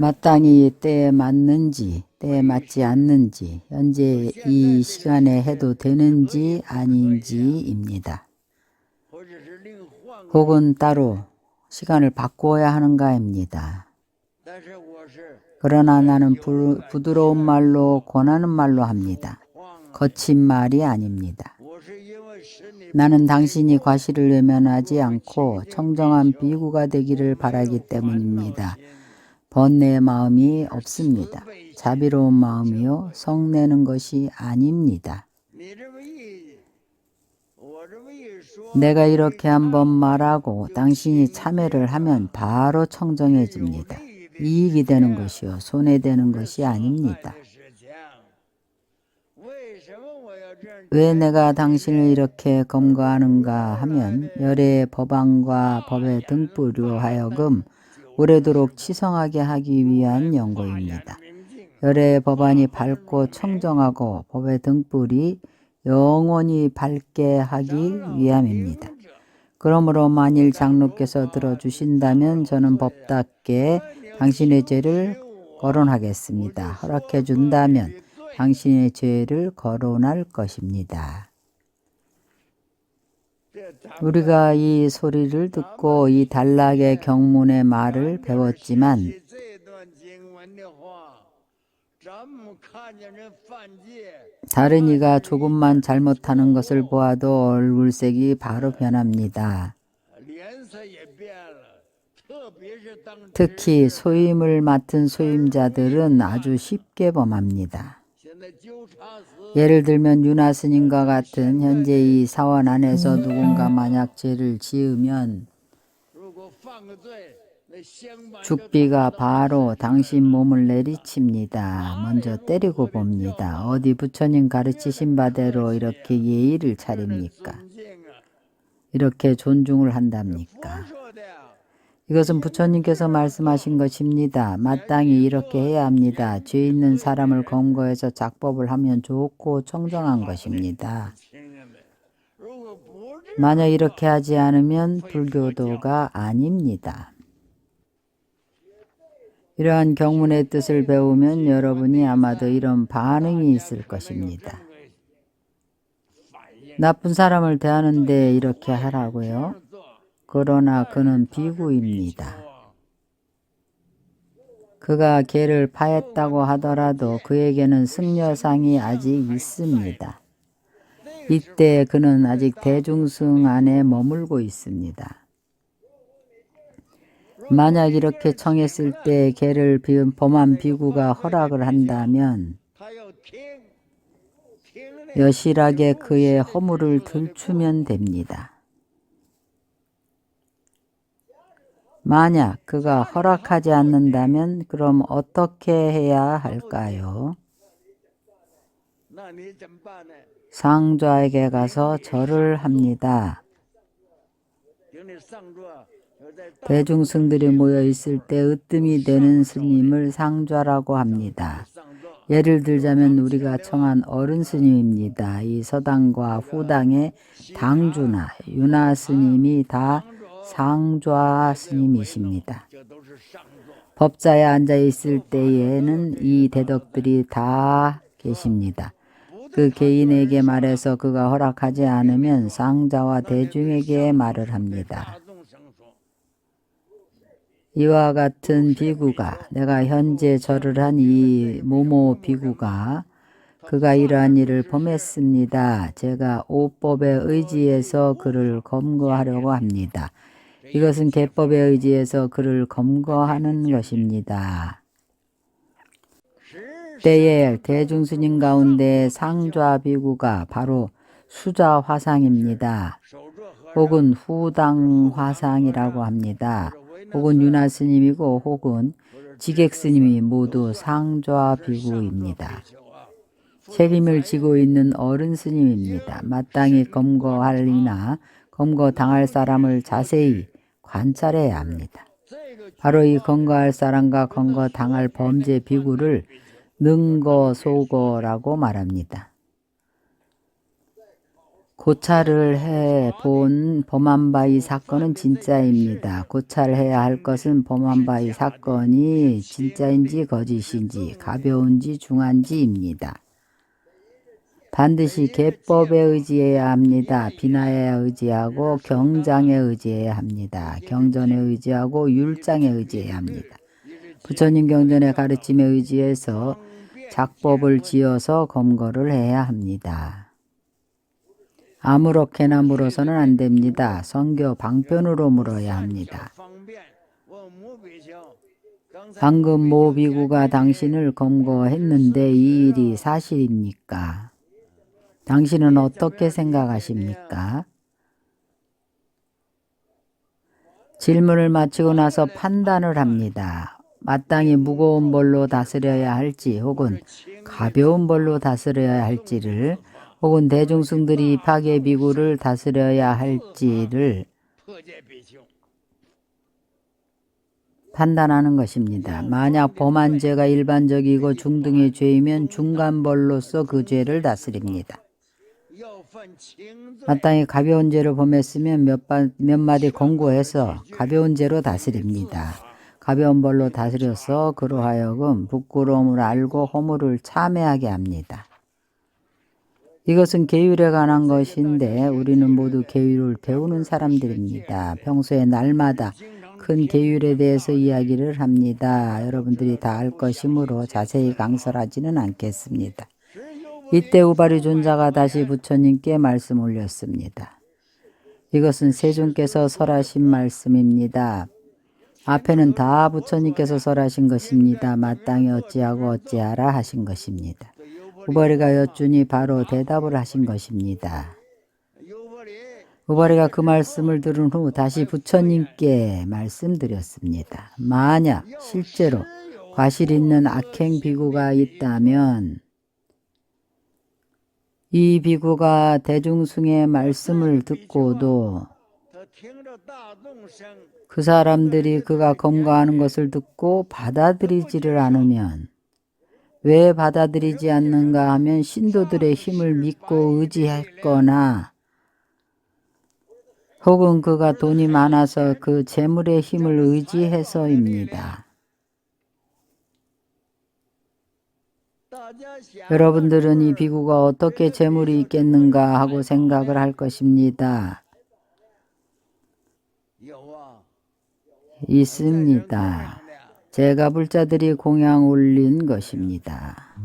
마땅히 때에 맞는지 때에 맞지 않는지 현재 이 시간에 해도 되는지 아닌지입니다. 혹은 따로 시간을 바꾸어야 하는가입니다. 그러나 나는 부, 부드러운 말로 권하는 말로 합니다. 거친 말이 아닙니다. 나는 당신이 과실을 외면하지 않고 청정한 비구가 되기를 바라기 때문입니다. 번뇌의 마음이 없습니다. 자비로운 마음이요 성내는 것이 아닙니다. 내가 이렇게 한번 말하고 당신이 참회를 하면 바로 청정해집니다. 이익이 되는 것이요 손해되는 것이 아닙니다. 왜 내가 당신을 이렇게 검거하는가 하면 열의 법안과 법의 등불로 하여금 오래도록 치성하게 하기 위한 연고입니다. 明镜， 열의 법안이 밝고 청정하고 법의 등불이 영원히 밝게 하기 위함입니다. 그러므로 만일 장로께서 들어주신다면 저는 법답게 당신의 죄를 거론하겠습니다. 허락해 준다면 당신의 죄를 거론할 것입니다. 우리가 이 소리를 듣고 이 단락의 경문의 말을 배웠지만 다른 이가 조금만 잘못하는 것을 보아도 얼굴색이 바로 변합니다. 특히 소임을 맡은 소임자들은 아주 쉽게 범합니다. 예를 들면 유나 스님과 같은 현재 이 사원 안에서 누군가 만약 죄를 지으면 죽비가 바로 당신 몸을 내리칩니다. 먼저 때리고 봅니다. 어디 부처님 가르치신 바대로 이렇게 예의를 차립니까? 이렇게 존중을 한답니까? 이것은 부처님께서 말씀하신 것입니다. 마땅히 이렇게 해야 합니다. 죄 있는 사람을 검거해서 작법을 하면 좋고 청정한 것입니다. 만약 이렇게 하지 않으면 불교도가 아닙니다. 이러한 경문의 뜻을 배우면 여러분이 아마도 이런 반응이 있을 것입니다. 나쁜 사람을 대하는데 이렇게 하라고요? 그러나 그는 비구입니다. 그가 개를 파했다고 하더라도 그에게는 승려상이 아직 있습니다. 이때 그는 아직 대중승 안에 머물고 있습니다. 만약 이렇게 청했을 때 개를 비운 범한 비구가 허락을 한다면 여실하게 그의 허물을 들추면 됩니다. 만약 그가 허락하지 않는다면 그럼 어떻게 해야 할까요? 상좌에게 가서 절을 합니다. 대중승들이 모여 있을 때 으뜸이 되는 스님을 상좌라고 합니다. 예를 들자면 우리가 청한 어른 스님입니다. 이 서당과 후당의 당주나 유나 스님이 다 상좌 스님이십니다. 법자에 앉아 있을 때에는 이 대덕들이 다 계십니다. 그 개인에게 말해서 그가 허락하지 않으면 상자와 대중에게 말을 합니다. 이와 같은 비구가 내가 현재 절을 한 이 모모 비구가 그가 이러한 일을 범했습니다. 제가 오법에 의지해서 그를 검거하려고 합니다. 이것은 개법의 의지에서 그를 검거하는 것입니다. 때에 대중스님 가운데 상좌비구가 바로 수자화상입니다. 혹은 후당화상이라고 합니다. 혹은 유나스님이고 혹은 지객스님이 모두 상좌비구입니다. 책임을 지고 있는 어른스님입니다. 마땅히 검거할 이나 검거당할 사람을 자세히 관찰해야 합니다. 바로 이 검거할 사람과 검거 당할 범죄 비구를 능거 소거라고 말합니다. 고찰을 해 본 범한 바 이 사건은 진짜입니다. 고찰해야 할 것은 범한 바 이 사건이 진짜인지 거짓인지 가벼운지 중한지입니다. 반드시 계법에 의지해야 합니다. 비나에 의지하고 경장에 의지해야 합니다. 경전에 의지하고 율장에 의지해야 합니다. 부처님 경전의 가르침에 의지해서 작법을 지어서 검거를 해야 합니다. 아무렇게나 물어서는 안 됩니다. 성교 방편으로 물어야 합니다. 방금 모 비구가 당신을 검거했는데 이 일이 사실입니까? 당신은 어떻게 생각하십니까? 질문을 마치고 나서 판단을 합니다. 마땅히 무거운 벌로 다스려야 할지 혹은 가벼운 벌로 다스려야 할지를 혹은 대중승들이 파괴 비구를 다스려야 할지를 판단하는 것입니다. 만약 범한 죄가 일반적이고 중등의 죄이면 중간벌로서 그 죄를 다스립니다. 마땅히 가벼운 죄를 범했으면 몇, 바, 몇 마디 권고해서 가벼운 죄로 다스립니다. 가벼운 벌로 다스려서 그로 하여금 부끄러움을 알고 허물을 참회하게 합니다. 이것은 계율에 관한 것인데 우리는 모두 계율을 배우는 사람들입니다. 평소에 날마다 큰 계율에 대해서 이야기를 합니다. 여러분들이 다 알 것이므로 자세히 강설하지는 않겠습니다. 이때 우바리 존자가 다시 부처님께 말씀 올렸습니다. 이것은 세존께서 설하신 말씀입니다. 앞에는 다 부처님께서 설하신 것입니다. 마땅히 어찌하고 어찌하라 하신 것입니다. 우바리가 여쭈니 바로 대답을 하신 것입니다. 우바리가 그 말씀을 들은 후 다시 부처님께 말씀드렸습니다. 만약 실제로 과실 있는 악행 비구가 있다면 이 비구가 대중승의 말씀을 듣고도 그 사람들이 그가 검거하는 것을 듣고 받아들이지를 않으면 왜 받아들이지 않는가 하면 신도들의 힘을 믿고 의지했거나 혹은 그가 돈이 많아서 그 재물의 힘을 의지해서입니다. 여러분들은 이 비구가 어떻게 재물이 있겠는가 하고 생각을 할 것입니다. 있습니다. 제가 불자들이 공양 올린 것입니다.